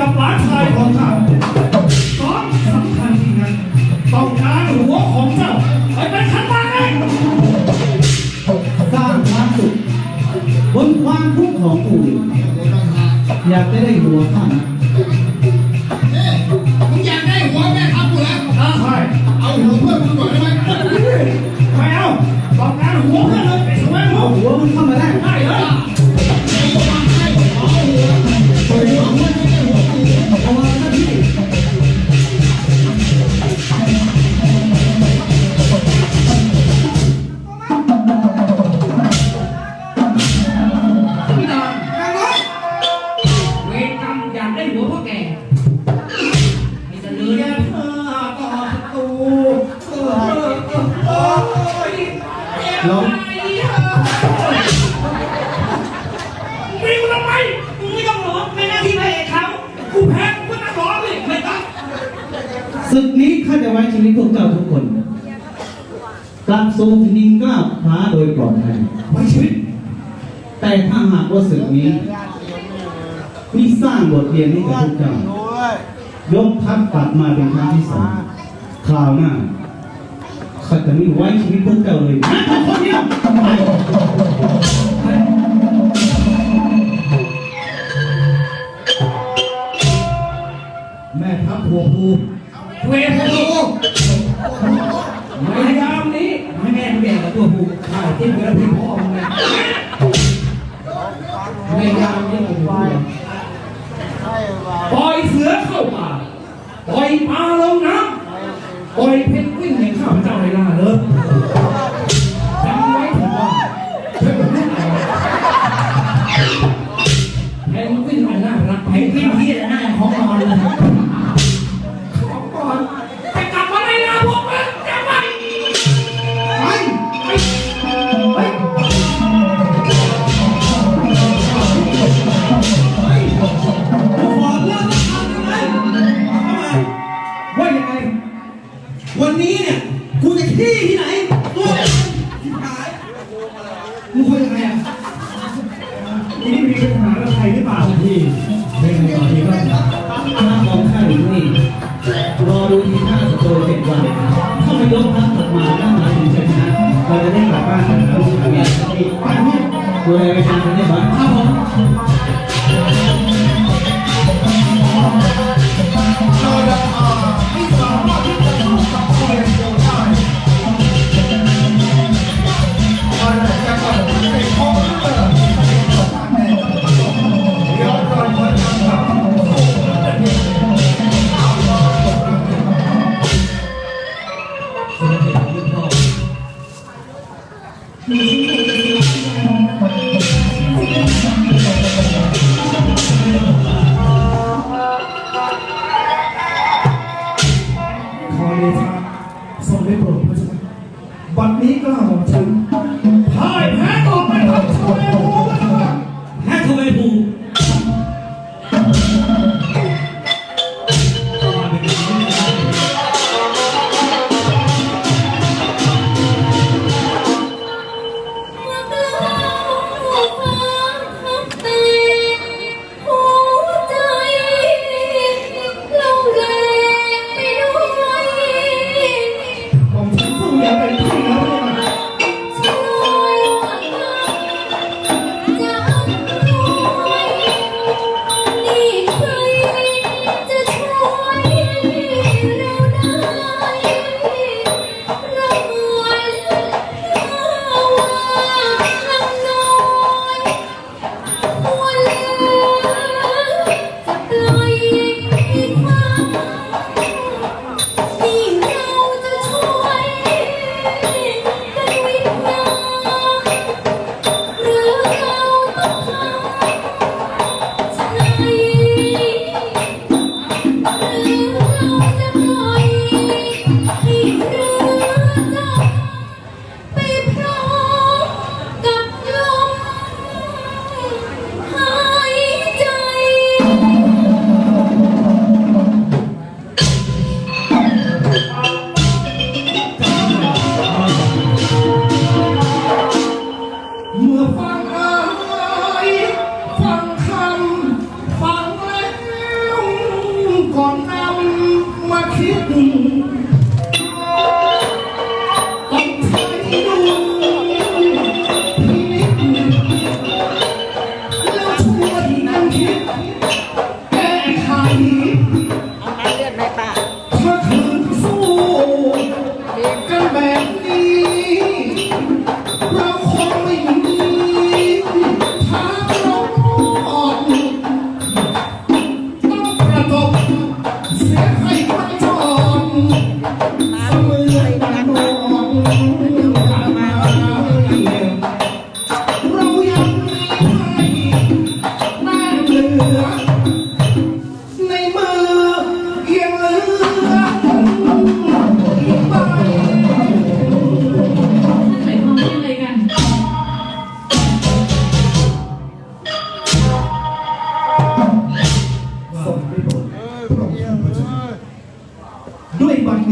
กับหลานชายของข้าสองสำคัญที่นั้นต้องการหัวของเจ้าไปเป็นขันตาเองสร้างความสุขบนความทุกข์ของปู่อยากจะได้หัวข้าน ศึกนี้ข้าจะไว้ชีวิตพวกเจ้าทุกคนกลับสู่แผ่นดินก้าวฟ้าโดยปลอดภัยไว้ชีวิต แต่ถ้าหากว่าศึกนี้มีสร้างบทเรียนให้กับพวกเจ้ายกทัพกลับมาเป็นครั้งที่สองคราวหน้าข้าจะไม่ไว้ชีวิตพวกเจ้าเลยนะคนเดียวไปแม่ทัพหัวภู เวรผู้พยายามนี้ไม่แม่แม่กับตัวผู้ใช่ที่เวลาพี่พ่อมึงนะพยายามนี้ผมว่าปล่อยเสือเข้าป่าปล่อยปลาลงน้ำปล่อยเพ วันนี้เนี่ยกูจะขี้ที่ไหนตัวที่หายมึงคุยยังไงอะทีนี้มีปัญหากับใครหรือเปล่าที่เป็นไงต่อดีครับถ้าของข้าอยู่นี่รอดูทีท่าสโตเจ็ดวันถ้าไม่ยกทัพกลับมาแล้วมาถึงชัยชนะเราจะได้กลับบ้านกันแล้วลูกหลานที่บ้านนี้ดูแลประชาชนได้บ้าง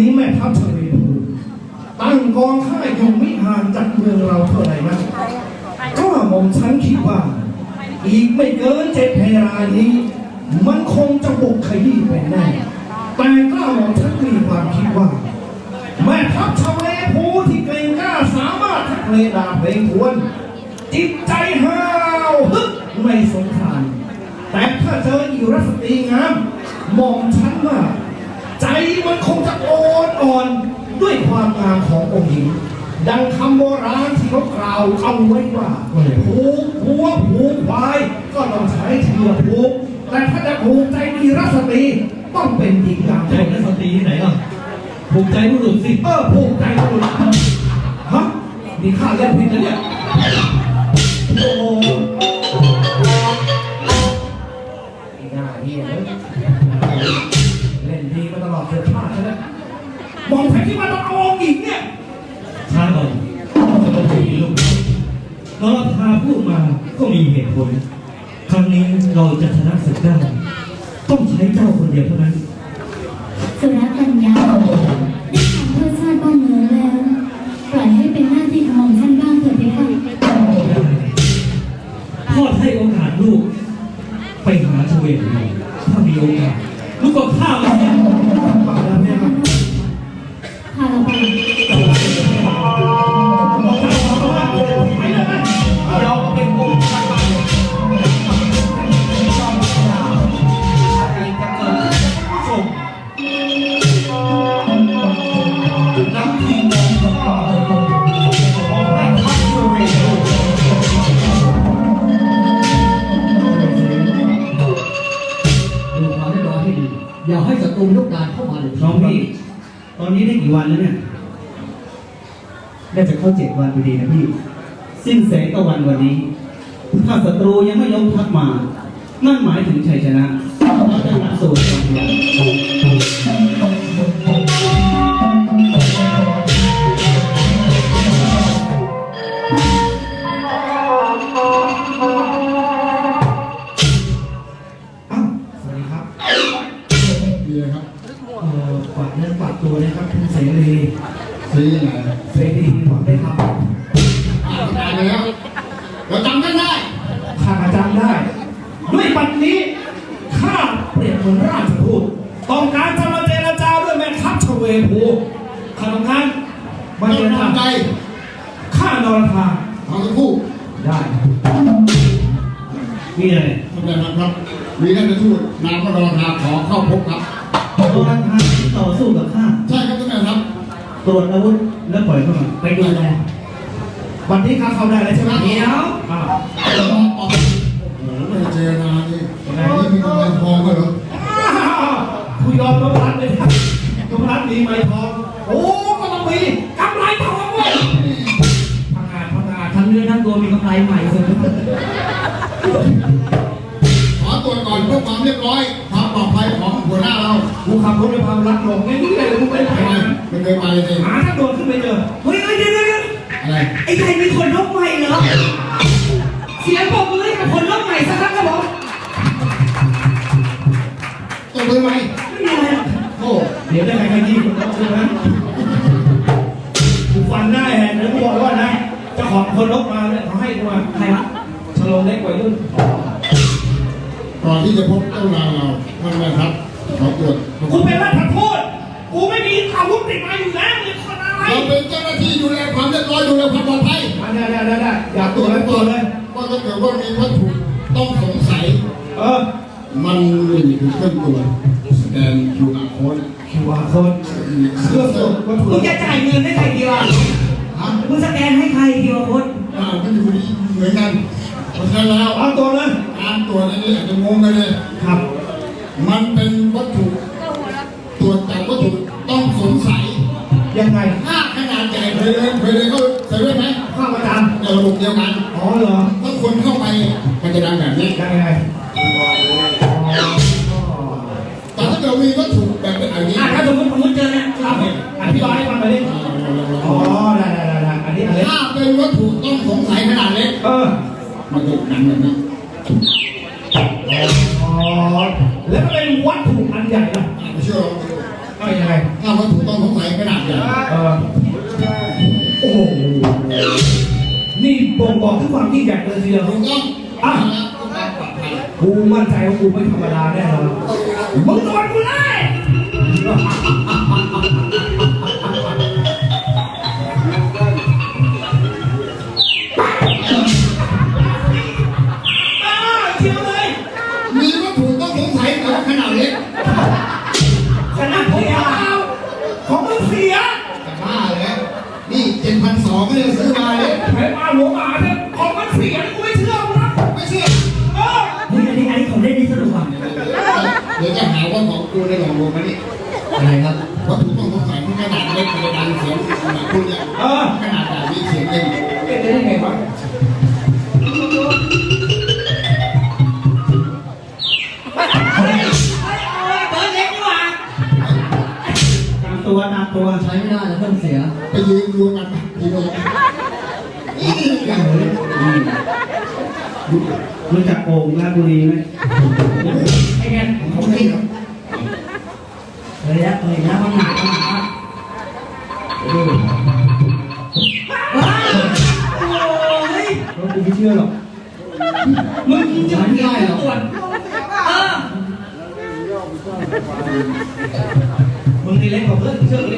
นี้แม่ทัพทะเลตั้งกองข้าอยู่ไม่ห่างจากเมืองเราเท่าไหร่นักก็หม่อมฉันคิดว่า อีกไม่เกินเจ็ดเพลานี้ มันคงจะบุกขยี้ไปแน่แต่ก็หม่อมฉันมีความคิดว่า แม่ทัพชาวเลภูที่เกรงกล้าสามารถทักเลดาบเพลงทวน จิตใจห้าวฮึกไม่สงครามแต่ถ้าเจออีรัสตีงามมองฉันว่า ใจมันคงจะอ่อนอ่อนด้วยความงามขององค์หญิง ดังคำโบราณที่เขากล่าวเอาไว้ว่าผูกหัวผูกควายก็ต้องใช้เชือกผูกแต่ถ้าจะผูกใจอีรัสตรีต้องเป็นหญิงงามใจนักสตรีที่ไหนอะภูมิใจผู้หลุดสิเออผูกใจบุรุษฮะมีค่าเล่นผิดนะเนี่ยโอ้โหไอ้ เราพาพูดมาก็มีเหตุผล ครั้งนี้เราจะชนะศึกได้ต้องใช้เจ้าคนเดียวเท่านั้น สุรปัญญา ตอนนี้ได้กี่วันแล้วเนี่ยได้จะเข้าเจ็ดวันพอดีนะพี่ สิ้นแสงตะวันวันนี้ ถ้าศัตรูยังไม่ยกทัพมา นั่นหมายถึงชัยชนะเราจะนำสู่ความเรา คุณเตรวจอาวุธและปล่อยเข้ามาไปดูแลวันนี้ข้าเข้าได้เลยใช่ไหมเดี๋ยวอ่าโอ้โหไม่ได้เจอนานนี่นี่มีกำไรทองด้วยเหรอคุยยอมยอมรับเลยครับยอมรับมีไม้ทอง โอ้ก็ต้องมีกำไรทองเว้ยพังงานพังงานทั้งเนื้อทั้งตัวมีกำไรใหม่เลยขอตรวจก่อนเพื่อความเรียบร้อยความปลอดภัยของหัวหน้าเรากูขับรถด้วยความรักหลงไงนี่เลยกูไปไหนทำ ไมไม่เคยไปเลยหาถ้าโดนขึ้นไปเจอ เฮ้ยเฮ้ยเดี๋ยวเดี๋ยวเดี๋ยวอะไรไอ้ใครมีคนนกใหม่เหรอ เสียงปรบมือให้กับคนนกใหม่สักครั้งครับผมตบมือไหมไม่มีอะไรหรอกโอ้เดี๋ยวได้ใครขยี้คนนกใช่ไหมกูฟันได้แฮะเดี๋ยวกูบอกว่านะเจ้าของคนนกมาเนี่ยเขาให้กูมาใครวะฉลองเล็กกว่ายุ่นก่อนที่จะพบเจ้านายเราท่านแม่ทัพขอตรวจกูเป็นราชทูต กูไม่มีอาวุธติดมาอยู่แล้วมีคนอะไรเราเป็นเจ้าหน้าที่ดูแลความเรียบร้อยดูแลความปลอดภัยได้ได้ได้ได้อย่าตัวเลยตัวเลยว่าถ้าเกิดว่ามีวัตถุต้องสงสัย เออ มันมีอยู่เครื่องตัวสแกน QR code คิวอาร์โค้ดเครื่องตรวจวัตถุมึงจะจ่ายเงินให้ใครดีวะฮะมึงสแกนให้ใครดีวะโค้ดอ่ามันอยู่ดีเหมือนกันเพราะฉะนั้นแล้วเอาตัวเลยการตรวจอันนี้อาจจะงงกันเลยครับ มันเป็นวัตถุ ตรวจจากวัตถุต้องสงสัยยังไงถ้าขนาดใหญ่เคยเดินเคยเดินเข้าเซเว่นไหมข้าวประจานในระบบเดียวกันอ๋อเหรอถ้าคนเข้าไปมันจะดังแบบนี้ยังไงแต่ถ้าเกิดมีวัตถุแบบเป็นอันนี้อะถ้าสมมติสมมติเจอเนี่ยครับอธิบายให้ฟังหน่อยดิอ๋อได้ได้ได้ได้อันนี้อะไรถ้าเป็นวัตถุต้องสงสัยขนาดเล็กเออมันจะดังแบบนี้อ๋อ แล้วก็เป็นวัตถุอันใหญ่ล่ะไม่เชื่อลองดูเออยังไงถ้าวัตถุต้องสงสัยขนาดใหญ่เออนี่บ่งบอกถึงความยิ่งใหญ่เลยทีเดียวถูกต้องอะแล้วก็ความปลอดภัยกูมั่นใจว่ากูไม่ธรรมดาแน่นอนมึงโดนกูได้อ้ รู้จักโอ่งราชบุรีไหมไอ้แกของพี่ครับเฮ้ยแล้วเฮ้ยแล้วมันหนักมันหนักว้าวโอ้ยแล้วกูไม่เชื่อหรอกมึงจะไม่ได้หรอปวดเออมึงนี่เล็กกว่าเพื่อนเชื่อเลย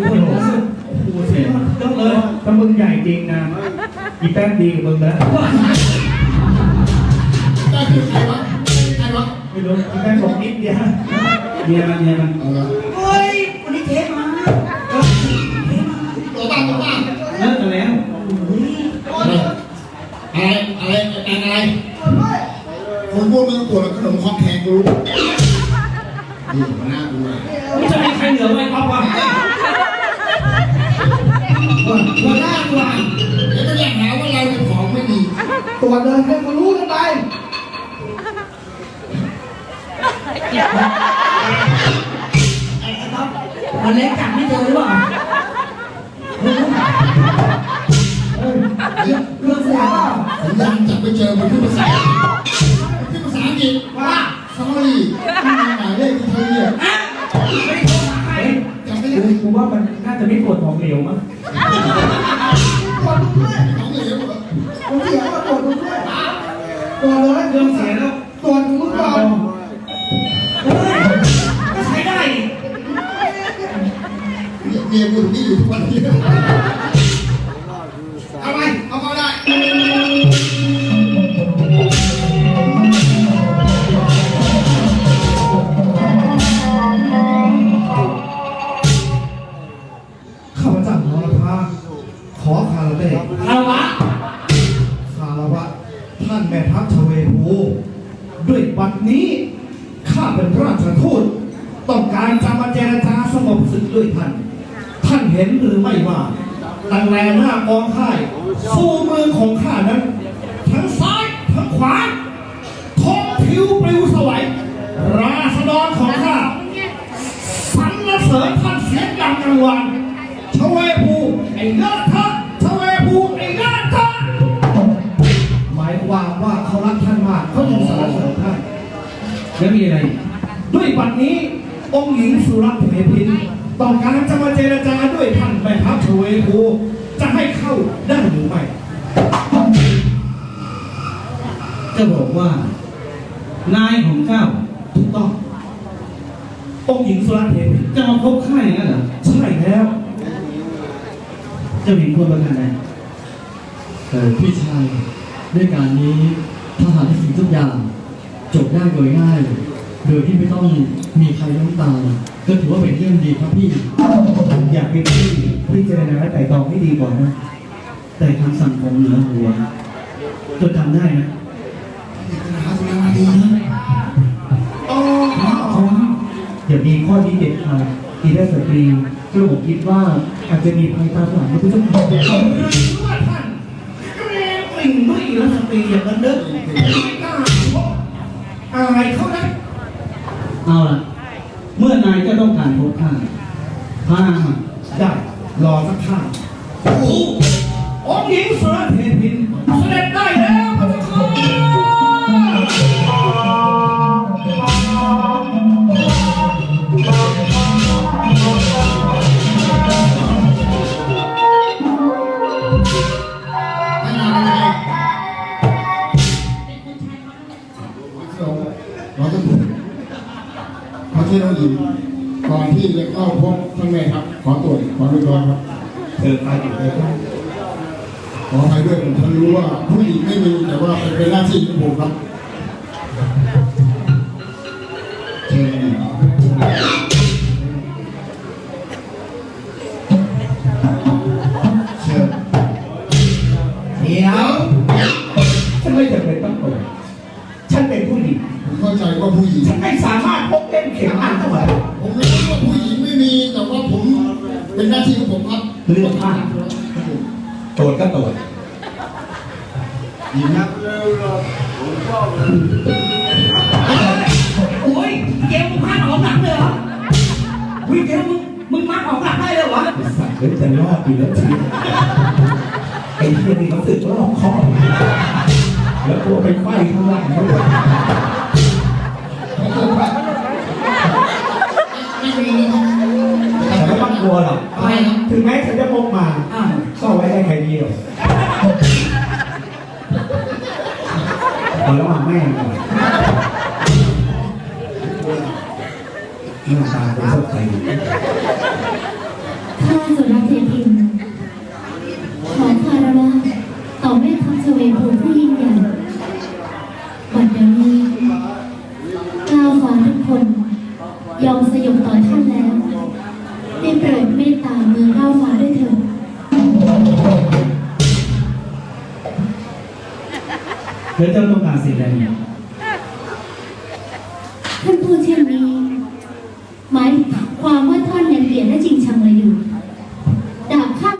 โอ้โหโอ้โหเสียเยอะเลยถ้ามึงใหญ่จริงนะอีแป้งดีกับมึงแล้วได้คือใครวะใครวะไม่รู้อีแป้งบอกนิดเดียวเมียมันเมียมันเอาละเฮ้ยวันนี้เทปมาตัวบ้านตัวบ้านเลิกกันแล้วอะไรอะไรอะไรอะไรคนพวกมึงปวดขนมคอมแข็งกูรู้นี่หัวหน้ากูมาไม่จะมีใครเหนือไว้ครับวะ หัวหน้ากูมาเดี๋ยวมันอยากหาว่าเราเป็นของไม่ดีตัวเดินให้กูรู้กันไปวันเล็กจับไม่เจอหรือเปล่าเดี๋ยวเรื่องเสียเปล่าผมยังจับไปเจอมันขึ้นภาษาขึ้นภาษาอังกฤษว่า sorry หมายเลขที่เธอเนี่ยไม่ได้โทรหาใครจำไม่กูได้ กูว่ามันน่าจะไม่ปวดของเหลวมั้งของเหลวเหรอผมเสียมาตรวจดูด้วยตรวจเลยเครื่องเสียแล้วตรวจดูก่อนเฮ้ยก็ใช้ได้นี่เมียกูที่อยู่ทุกวันนี้ ริญท่านเสียงดังกลางวันชเวภูไอ้เลิศทัศน์ชเวภูไอ้เลิศทัศน์หมายความว่าเขารักท่านมากเขาจึงสรรเสริญท่านแล้วมีอะไรอีกด้วยบัดนี้องค์หญิงสุรัตน์เทพินต้องการจะมาเจรจาด้วยท่านแม่ทัพชเวภูจะให้เข้าได้หรือไม่จะบอกว่านายของเจ้าถูกต้อง องค์หญิงสุรัตน์เทพินจะมาพบข้าอย่างนั้นเหรอใช่แล้วเจ้าหญิงควรประการใดเออพี่ชายด้วยการนี้ทหารทุกสิ่งทุกอย่างจบได้โดยง่าย โดยที่ไม่ต้องมีใครต้องตามก็ถือว่าเป็นเรื่องดีครับพี่ อยากเป็นที่พิจารณาและไต่ตองให้ดีก่อนนะ แต่คำสั่งของเหนือหัวจดจำได้นะ อย่ามีข้อนี้เด็ดขาดอีเดสตรีกระผมคิดว่าอาจจะมีภัยตามหลังพระพุทธเจ้าหรือว่าท่านเกรงกลิ่งด้วยรัสตรีอย่างนั้นเด้อไม่กล้าอายเขานะเอาล่ะ เมื่อนายจะต้องการพบข้า ขอช่วยน้องหญิงก่อนที่จะเข้าพบท่านแม่ครับ ขอตรวจขอเรียบร้อยครับเธอไปอยู่เลยครับขออภัยด้วยผมท่านรู้ว่าผู้หญิงไม่มีแต่ว่าเป็นหน้าที่ของผมครับ ล่นเข็มอ่านเข้ามาผมรู้ว่าผู้หญิงไม่มีแต่ว่าผมเป็นหน้าที่ของผมครับเรื่องมากครับผมตรวจก็ตรวจหญิงครับโอ้ยเกมมึงพลาดออกหลังเลยเหรอวิเกมมึงมึงมัดออกหลังได้เลยวะไอ้สัตว์เดี๋ยวจะรอดอยู่แล้วทีไอ้ที่นี่เขาสึกรอบคอบแล้วตัวไปไฟข้างล่างด้วย ไม่มีนะครับแต่ไม่ต้องกลัวหรอกอะไรครับถึงแม้ฉันจะพกมาอ้าวก็ไว้ได้แค่เดียวเอาแล้วมาแม่งก่อนหน้าตาเป็นสดใส